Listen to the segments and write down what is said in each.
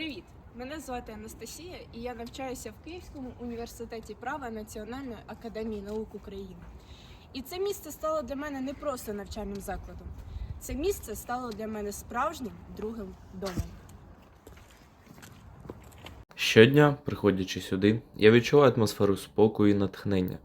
Привіт! Мене звати Анастасія і я навчаюся в Київському університеті права Національної академії наук України. І це місце стало для мене не просто навчальним закладом. Це місце стало для мене справжнім другим домом. Щодня, приходячи сюди, я відчуваю атмосферу спокою і натхнення.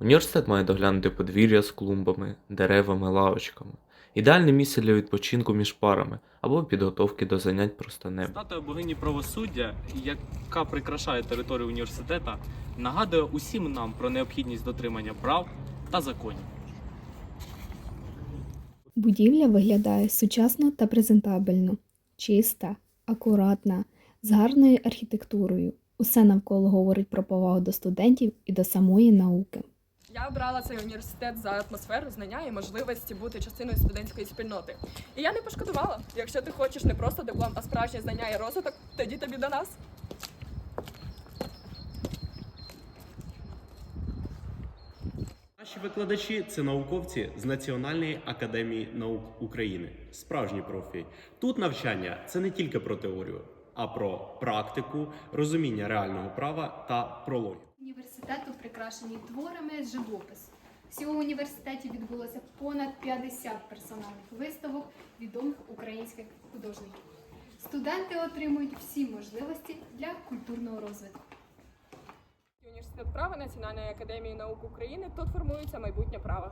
Університет має доглянути подвір'я з клумбами, деревами, лавочками. Ідеальне місце для відпочинку між парами або підготовки до занять просто неба. Статуя богині правосуддя, яка прикрашає територію університету, нагадує усім нам про необхідність дотримання прав та законів. Будівля виглядає сучасно та презентабельно, чиста, акуратна, з гарною архітектурою. Усе навколо говорить про повагу до студентів і до самої науки. Я обрала цей університет за атмосферу, знання і можливості бути частиною студентської спільноти. І я не пошкодувала. Якщо ти хочеш не просто диплом, а справжнє знання і розвиток, тоді тобі до нас. Наші викладачі це науковці з Національної академії наук України, справжні профі. Тут навчання це не тільки про теорію, а про практику, розуміння реального права та про логіку. Університету прикрашені творами з живопису. Всього в університеті відбулося понад 50 персональних виставок відомих українських художників. Студенти отримують всі можливості для культурного розвитку. Університет права Національної академії наук України тут формується майбутнє право.